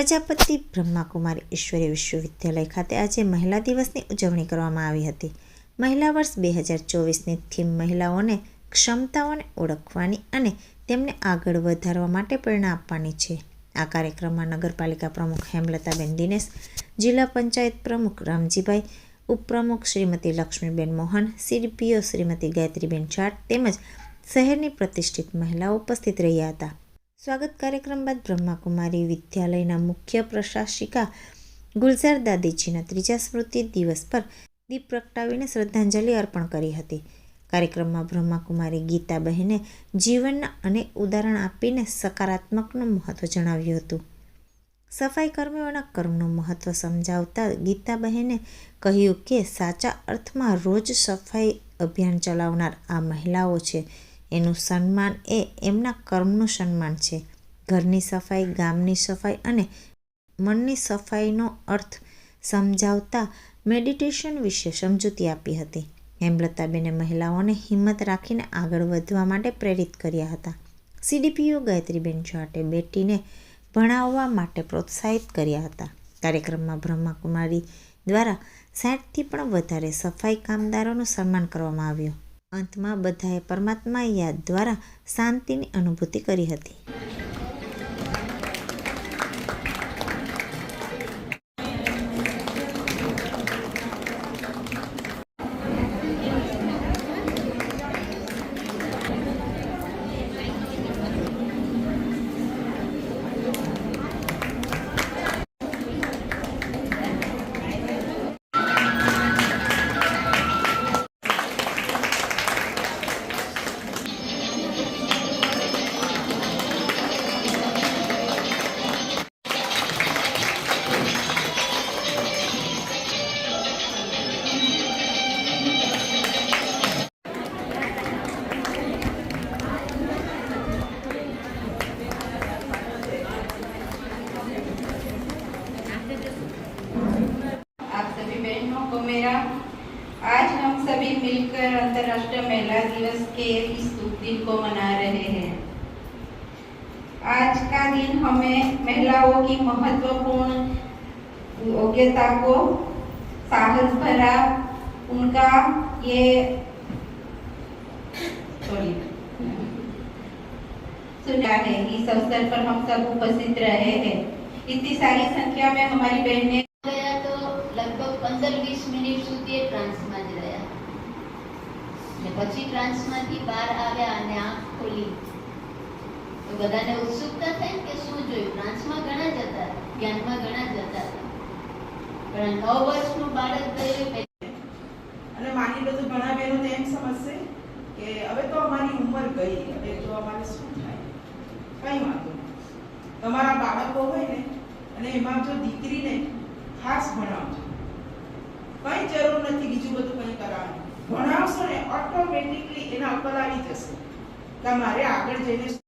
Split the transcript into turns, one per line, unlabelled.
પ્રજાપતિ બ્રહ્માકુમારી ઈશ્વરીય વિશ્વવિદ્યાલય ખાતે આજે મહિલા દિવસની ઉજવણી કરવામાં આવી હતી. મહિલા વર્ષ બે હજાર ચોવીસની થીમ મહિલાઓને ક્ષમતાઓને ઓળખવાની અને તેમને આગળ વધારવા માટે પ્રેરણા આપવાની છે. આ કાર્યક્રમમાં નગરપાલિકા પ્રમુખ હેમલતાબેન દિનેશ, જિલ્લા પંચાયત પ્રમુખ રામજીભાઈ, ઉપપ્રમુખ શ્રીમતી લક્ષ્મીબેન મોહન, સીડીપીઓ શ્રીમતી ગાયત્રીબેન જાટ તેમજ શહેરની પ્રતિષ્ઠિત મહિલાઓ ઉપસ્થિત રહ્યા હતા. સ્વાગત કાર્યક્રમ બાદ બ્રહ્માકુમારી વિદ્યાલયના મુખ્ય પ્રશાસિકા ગુલઝાર દાદીજીના ત્રીજા સ્મૃતિ દિવસ પર દીપ પ્રગટાવીને શ્રદ્ધાંજલિ અર્પણ કરી હતી. કાર્યક્રમમાં બ્રહ્માકુમારી ગીતાબહેને જીવનના અનેક ઉદાહરણ આપીને સકારાત્મકનું મહત્ત્વ જણાવ્યું હતું. સફાઈ કર્મીઓના કર્મનું મહત્ત્વ સમજાવતા ગીતાબહેને કહ્યું કે સાચા અર્થમાં રોજ સફાઈ અભિયાન ચલાવનાર આ મહિલાઓ છે. એનું સન્માન એ એમના કર્મનું સન્માન છે. ઘરની સફાઈ, ગામની સફાઈ અને મનની સફાઈનો અર્થ સમજાવતા મેડિટેશન વિશે સમજૂતી આપી હતી. હેમલતાબેને મહિલાઓને હિંમત રાખીને આગળ વધવા માટે પ્રેરિત કર્યા હતા. સીડીપીઓ ગાયત્રીબેન જાટે બેટીને ભણાવવા માટે પ્રોત્સાહિત કર્યા હતા. કાર્યક્રમમાં બ્રહ્માકુમારી દ્વારા સાઠથી પણ વધારે સફાઈ કામદારોનું સન્માન કરવામાં આવ્યું. અંતમાં બધાએ પરમાત્મા યાદ દ્વારા શાંતિની અનુભૂતિ કરી હતી.
मिलकर अंतरराष्ट्रीय महिला दिवस के इस दुख दिन को मना रहे हैं। आज का दिन हमें महिलाओं की महत्वपूर्ण योग्यता को साहस भरा, उनका ये सॉरी सुना है इस अवसर पर हम सब उपस्थित रहे हैं। इतनी सारी संख्या में हमारी बहनें
गया तो लगभग पंद्रह बीस मिनट सुधी ट्रांसमिट ને પછી ટ્રાન્સમાંથી બહાર આવ્યા અને આંખ ખોલી. તો બધાને ઉત્સુકતા થઈ કે શું જોયું? ટ્રાન્સમાં ઘણા જ ધ્યાનમાં ઘણા જ પણ નવ વર્ષનું બાળક ગયું
અને માની લો તો ઘણા બહેનો તો એમ સમજશે કે હવે તો અમારી ઉંમર ગઈ, હવે તો અમારે શું થાય? કઈ વાંધો તમારા બાળકો હોય ને, અને એમાં જો દીકરીને ખાસ ભણાવજો. કઈ જરૂર ઓટોમેટિકલી એના ઉપર આવી જશે. તમારે મારે આગળ જઈને